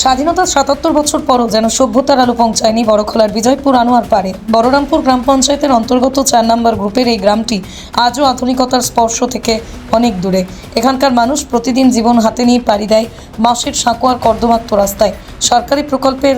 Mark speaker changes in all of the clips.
Speaker 1: স্বাধীনতার সাতাত্তর বছর পরও যেন সভ্যতার আলো পৌঁছায়নি বড়খোলার বিজয়পুর আনোয়ার পারে বড়রামপুর গ্রাম পঞ্চায়েতের অন্তর্গত চার নম্বর গ্রুপের এই গ্রামটি আজও আধুনিকতার স্পর্শ থেকে অনেক দূরে। এখানকার মানুষ প্রতিদিন জীবন হাতে নিয়ে পাড়ি দেয় মাসের সাঁকোয়ার কর্দমাক্ত রাস্তায়। সরকারি প্রকল্পের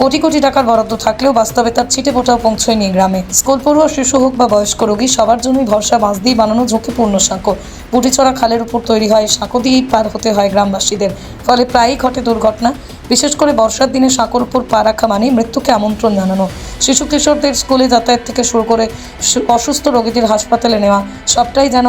Speaker 1: কোটি কোটি টাকার বরাদ্দ থাকলেও বাস্তবে তার ছিটে ফোটাও পৌঁছয়নি গ্রামে। স্কুল পড়ুয়া, শিশু হোক বা বয়স্ক রোগী, সবার জন্যই ভরসা বাঁশ দিয়ে বানানো ঝুঁকিপূর্ণ সাঁকো। পুটিছড়া খালের উপর তৈরি হয় সাঁকো দিয়েই পার হতে হয় গ্রামবাসীদের। ফলে প্রায়ই ঘটে দুর্ঘটনা। বিশেষ করে বর্ষার দিনে সাঁকোর উপর পা রাখা মানেই মৃত্যুকে আমন্ত্রণ জানানো। শিশু কিশোরদের স্কুলে যাতায়াত থেকে শুরু করে অসুস্থ রোগীদের হাসপাতালে নেওয়া। সবটাই যেন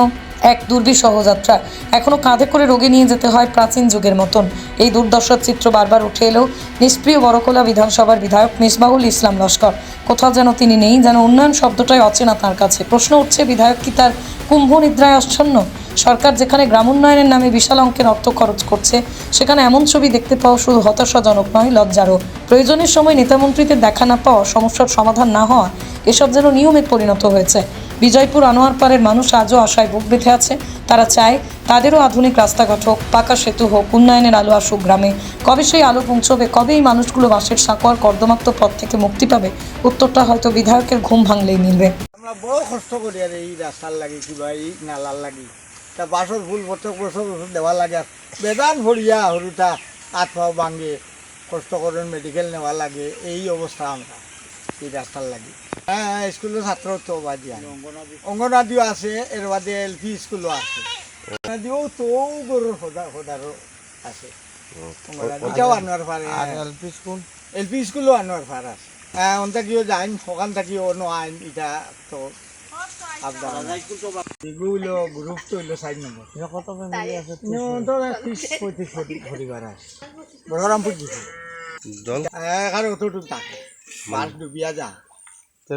Speaker 1: এক দুর্বিষহ যাত্রা এখনও কাঁধে করে রোগী নিয়ে যেতে হয় প্রাচীন যুগের মতন। এই দুর্দশার চিত্র বারবার উঠে এলেও নিষ্প্রিয় বড়কোলা বিধানসভার বিধায়ক মিসবাহুল ইসলাম লস্কর। কোথাও যেন তিনি নেই, যেন উন্নয়ন শব্দটাই অচেনা তার কাছে। প্রশ্ন উঠছে, বিধায়ক কি তার কুম্ভ নিদ্রায় আচ্ছন্ন সরকার যেখানে গ্রাম উন্নয়নের নামে বিশাল অঙ্কের অর্থ খরচ করছে, সেখানে এমন ছবি দেখতে পাওয়া শুধু হতাশাজনক নয়, লজ্জারও। প্রয়োজনের সময় নেতামন্ত্রীদের দেখা না পাওয়া সমস্যার সমাধান না হওয়া, এসব যেন নিয়মে পরিণত হয়েছে। বিজয়পুর আনোয়ার আনোয়ারপাড়ের মানুষ আজও আশায় বুক বেঁধে আছে। তারা চায় তাদেরও আধুনিক রাস্তাঘাট হোক, পাকা সেতু হোক, উন্নয়নের আলো আসুক গ্রামে। কবে সেই আলো পৌঁছবে, কবে এই মানুষগুলো বাঁশের সাঁকোয়ার কর্দমাক্ত পথ থেকে মুক্তি পাবে, উত্তরটা হয়তো বিধায়কের ঘুম ভাঙলেই মিলবে।
Speaker 2: আমরা বড় কষ্ট করি, আর এই রাস্তার লাগি কিবা, এই নালার লাগি। তা বাসর ফুল প্রত্যেক বছর দেওয়ার লাগে বেদান ভরিয়া পাও ভাঙে। কষ্ট করেন মেডিকেল নেওয়া লাগে, এই অবস্থা আমরা, এই রাস্তার লাগি। হ্যাঁ স্কুলের ছাত্র তো বাদি অঙ্গনাদিও আছে এর বাদে এল পি স্কুলও আছে। অঙ্গনাদিও তো গরুর সদা সদারও আছে। এটাও আনোয়ার পারে L P school? L P স্কুলও আনোয়ার আছে। হ্যাঁ অন থাকিও যাইন সকাল থাকিও ন আইন ইটা তো এগুলো গ্রুপ তো হইল সাইড নম্বর কত ফ্যামিলি আছে ত্রিশ পঁয়ত্রিশ পরিবার আছে। বড়রামপুর অতটুকু থাকে বাস ডুবিয়া যা।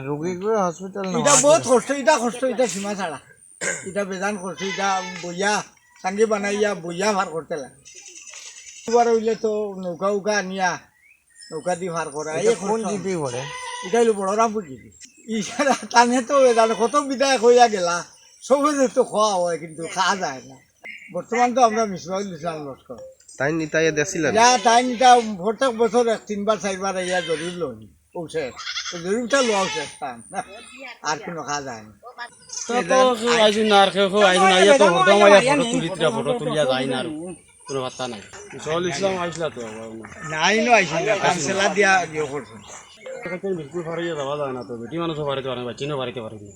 Speaker 3: রোগীগুলো হসপিটাল
Speaker 2: এটা বহুত কষ্ট এটা কষ্ট এটা সীমা ছাড়া। এটা বেজান কষ্ট এটা বইয়া সাঙ্গি বানাইয়া বইয়া ভার করতে লাগে। এবার হইলে তো নৌকা উকা আনিয়া নৌকা দি ভার করা এই
Speaker 3: কোন। জিপি পড়ে
Speaker 2: এটা হইল বড়রামপুর জিপি ইশারা টানে তো বেজান কত বিদায় হইয়া গেলা সবে তো খাওয়া হয় কিন্তু খাওয়া যায় না। বর্তমান তো আমরা মিসবাউল ইসলাম লস্কর
Speaker 3: তাই নিতাই দেছিলেন?
Speaker 2: যা টাইম এটা প্রত্যেক বছর তিনবার চারবার ইয়া জরিপ লোন জরিপটা লোৱা শেষ টাইম আর কোনো খাওয়া যায় না।
Speaker 4: তো কেউ না আর কেউ আইসুন আইয়া তো আইয়া ফটো তুলিতরা ফটো তুলিয়া যায় না আর কোনো বার্তা নাই। জল ইসলাম আইসলা তো
Speaker 2: নাই নো আইসি না দিয়া ইয়ে করছ
Speaker 4: বিলকুল ফারিয়ে যাওয়া যায় না তো বেটি মানুষও পারিতে পারে বাচ্চিনও পারিতে পারে না